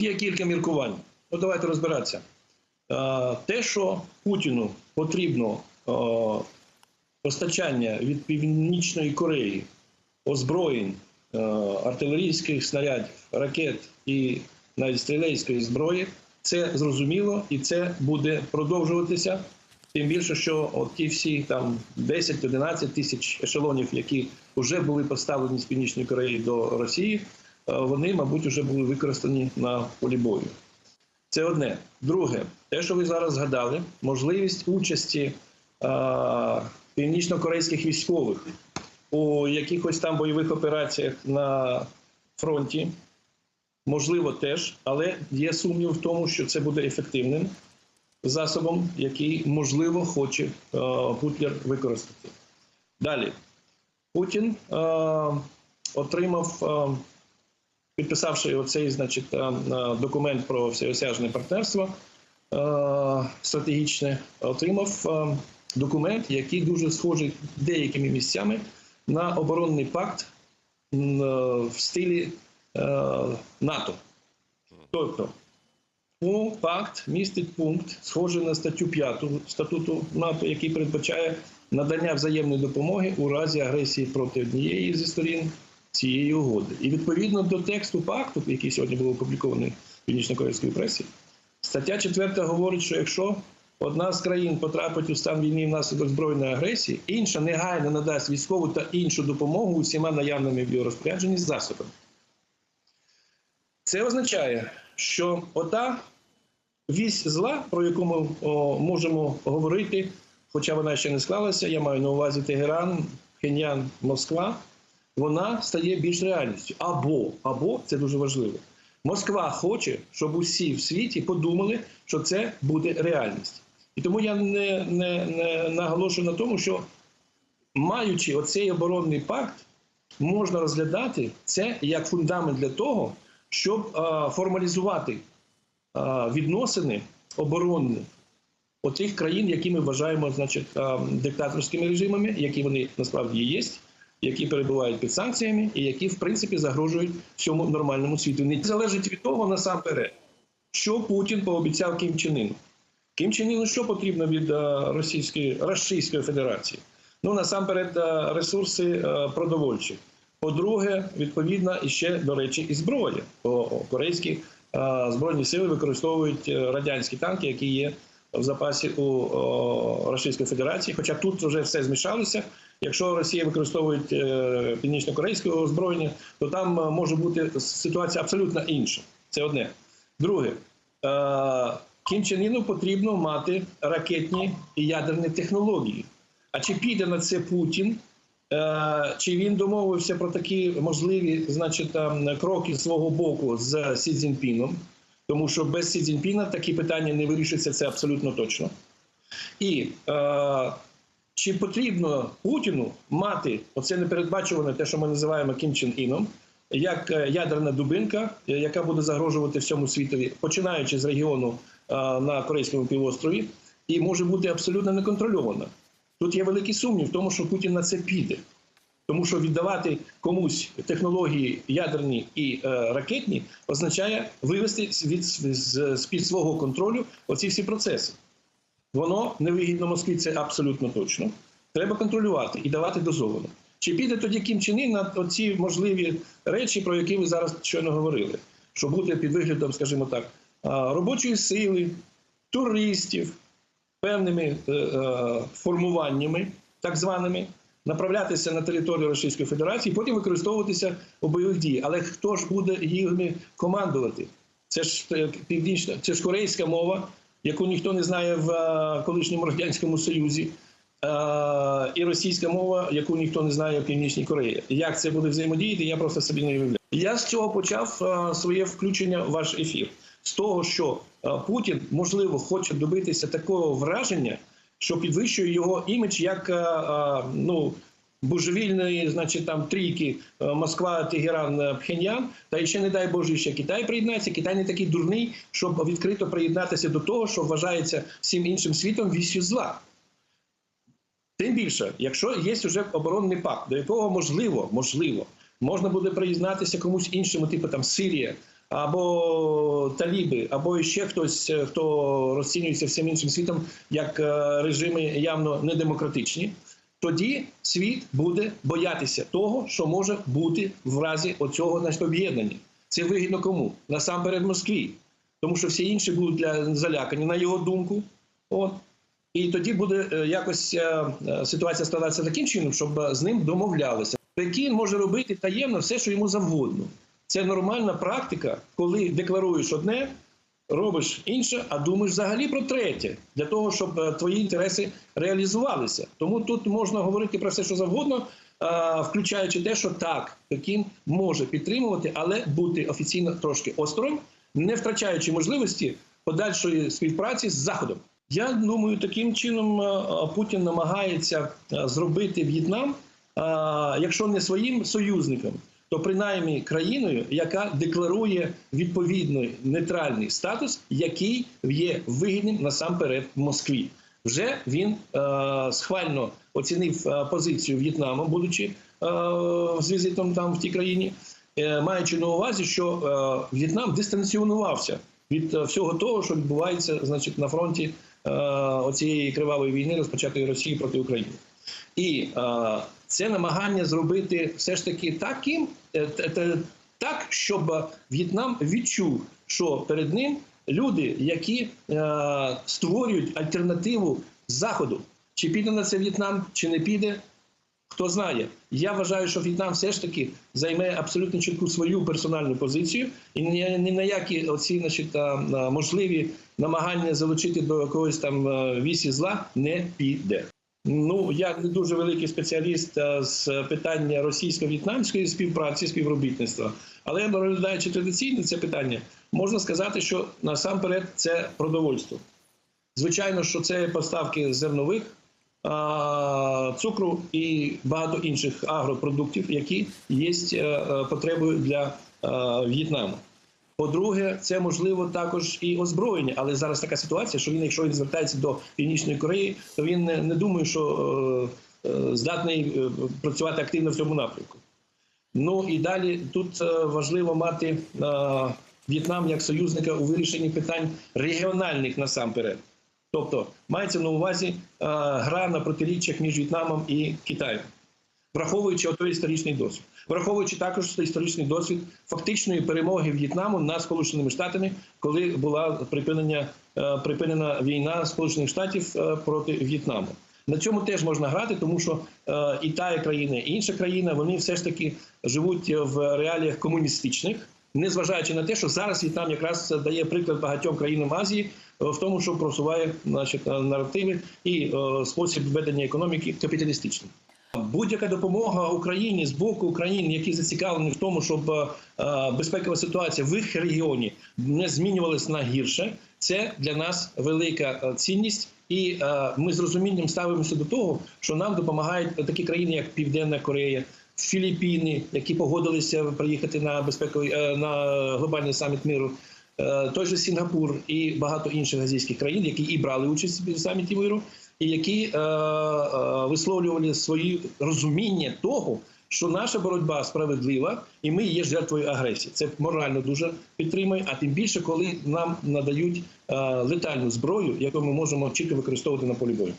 Є кілька міркувань. Ну, давайте розбиратися. Е, Те, що Путіну потрібно е, постачання від Північної Кореї озброєнь, е, артилерійських снарядів, ракет і навіть стрілецької зброї, це зрозуміло і це буде продовжуватися. Тим більше, що ті всі там 10-11 тисяч ешелонів, які вже були поставлені з Північної Кореї до Росії, вони, мабуть, вже були використані на полі бою. Це одне. Друге, те, що ви зараз згадали, можливість участі е, північно-корейських військових у якихось там бойових операціях на фронті, можливо, теж, але є сумнів в тому, що це буде ефективним засобом, який можливо хоче е, Путлер використати. Далі Путін е, отримав, е, підписавши оцей значить, е, е, документ про всеосяжне партнерство е, стратегічне, отримав документ, який дуже схожий деякими місцями на оборонний пакт в стилі НАТО. Тобто пакт містить пункт, схожий на статтю 5 статуту НАТО, який передбачає надання взаємної допомоги у разі агресії проти однієї зі сторін цієї угоди. І відповідно до тексту пакту, який сьогодні був опублікований в північно-корейській пресі, стаття 4 говорить, що якщо одна з країн потрапить у стан війни внаслідок збройної агресії, інша негайно надасть військову та іншу допомогу усіма наявними в її розпорядженні засобами. Це означає, що ота вісь зла, про яку ми о, можемо говорити, хоча вона ще не склалася, я маю на увазі Тегеран, Пхеньян, Москва, вона стає більш реальністю. Або, або це дуже важливо. Москва хоче, щоб усі в світі подумали, що це буде реальність. І тому я не, не, не наголошую на тому, що маючи оцей оборонний пакт, можна розглядати це як фундамент для того, щоб е, формалізувати е, відносини оборонні отих країн, які ми вважаємо значить, е, диктаторськими режимами, які вони насправді є, які перебувають під санкціями і які, в принципі, загрожують всьому нормальному світу. Не залежить від того насамперед, що Путін пообіцяв Ким Чен. Ким Чен Іну що потрібно від е, Російської Російської Федерації? Ну насамперед е, ресурси е, продовольчі. По-друге, відповідно, і ще, до речі, і зброя. Бо корейські збройні сили використовують радянські танки, які є в запасі у Російської Федерації. Хоча тут вже все змішалося. Якщо Росія використовує е, північно-корейське озброєння, то там е, може бути ситуація абсолютно інша. Це одне. Друге, е, Кім Чен Іну потрібно мати ракетні і ядерні технології. А чи піде на це Путін? Чи він домовився про такі можливі, значить, кроки з свого боку з Сі Цзіньпіном? Тому що без Сі Цзіньпіна такі питання не вирішаться, це абсолютно точно. І чи потрібно Путіну мати оце непередбачуване, те, що ми називаємо Кім Іном, як е, ядерна дубинка, е, яка буде загрожувати всьому світові, починаючи з регіону е, на Корейському півострові, і може бути абсолютно неконтрольована. Тут є великий сумнів в тому, що Путін на це піде. Тому що віддавати комусь технології ядерні і е, ракетні означає вивести від з під свого контролю оці всі процеси. Воно невигідно Москві, це абсолютно точно. Треба контролювати і давати дозволено. Чи піде тоді Кім Чен Ін на оці можливі речі, про які ви зараз щойно говорили, що буде під виглядом, скажімо так, робочої сили, туристів, певними е, е, формуваннями, так званими, направлятися на територію Російської Федерації, потім використовуватися у бойових діях. Але хто ж буде їми командувати? Це ж е, північна, це ж корейська мова, яку ніхто не знає в е, колишньому радянському Союзі. Е, І російська мова, яку ніхто не знає в Північній Кореї. Як це буде взаємодіяти, я просто собі не уявляю. Я з цього почав е, своє включення в ваш ефір. З того, що Путін можливо хоче добитися такого враження, що підвищує його імідж як ну. Божевільної, значить, там трійки е, Москва, Тегеран, е, Пхеньян, та ще не дай Боже, ще Китай приєднається. Китай не такий дурний, щоб відкрито приєднатися до того, що вважається всім іншим світом вісю зла. Тим більше, якщо є вже оборонний пакт, до якого можливо, можливо, можна буде приєднатися комусь іншому, типу там Сирія або таліби, або ще хтось, е, хто розцінюється всім іншим світом як режими явно недемократичні, тоді світ буде боятися того, що може бути в разі оцього значить, об'єднання. Це вигідно кому? Насамперед Москві. Тому що всі інші будуть для, залякані, на його думку. От. І тоді буде е, якось е, е, ситуація складатися таким чином, щоб з ним домовлялися. Пекін може робити таємно все, що йому завгодно. Це нормальна практика, коли декларуєш одне, робиш інше, а думаєш взагалі про третє, для того, щоб е, твої інтереси реалізувалися. Тому тут можна говорити про все, що завгодно, е, включаючи те, що так, Пекін може підтримувати, але бути офіційно трошки осторонь, не втрачаючи можливості подальшої співпраці з Заходом. Я думаю, таким чином е, Путін намагається зробити В'єтнам, якщо не своїм союзником, то принаймні країною, яка декларує відповідний нейтральний статус, який є вигідним насамперед Москві. Вже він е, схвально оцінив е, позицію В'єтнаму, будучи е, з візитом там в тій країні, е, маючи на увазі, що е, В'єтнам дистанціонувався від е, всього того, що відбувається, значить, на фронті е, оцієї кривавої війни, розпочатої Росії проти України. І е, це намагання зробити все ж таки таким, е, так, щоб В'єтнам відчув, що перед ним люди, які е, створюють альтернативу Заходу. Чи піде на це В'єтнам, чи не піде, хто знає. Я вважаю, що В'єтнам все ж таки займе абсолютно чітку свою персональну позицію, і ні, ні на які оці значить, а, можливі намагання залучити до якогось там вісі зла не піде. Ну, я не дуже великий спеціаліст з питання російсько-в'єтнамської співпраці, співробітництва, але розглядаючи традиційне це питання, можна сказати, що насамперед це продовольство. Звичайно, що це поставки зернових, цукру і багато інших агропродуктів, які є е, е, потребою для е, В'єтнаму. По-друге, це можливо також і озброєння, але зараз така ситуація, що він, якщо він звертається до Північної Кореї, то він не, не думає, що е, е, здатний е, працювати активно в цьому напрямку. Ну і далі тут е, важливо мати е, В'єтнам як союзника у вирішенні питань регіональних насамперед. Тобто мається на увазі е, гра на протиріччях між В'єтнамом і Китаєм, враховуючи отой історичний досвід, враховуючи також історичний досвід фактичної перемоги В'єтнаму над Сполученими Штатами, коли була припинення, е, припинена війна Сполучених Штатів е, проти В'єтнаму. На цьому теж можна грати, тому що е, і та країна, і інша країна вони все ж таки живуть в реаліях комуністичних, незважаючи на те, що зараз В'єтнам якраз дає приклад багатьом країнам Азії в тому, що просуває значить, наративи і е, спосіб ведення економіки капіталістичний. Будь-яка допомога Україні з боку України, які зацікавлені в тому, щоб е, безпекова ситуація в їх регіоні не змінювалась на гірше, це для нас велика е, цінність. І е, ми з розумінням ставимося до того, що нам допомагають такі країни, як Південна Корея, Філіппіни, які погодилися приїхати на безпековий е, на глобальний саміт миру. Е, той же Сінгапур і багато інших азійських країн, які і брали участь в саміті миру, і які е, е, висловлювали свої розуміння того, що наша боротьба справедлива, і ми є жертвою агресії. Це морально дуже підтримує. А тим більше, коли нам надають е, летальну зброю, яку ми можемо чітко використовувати на полі бою.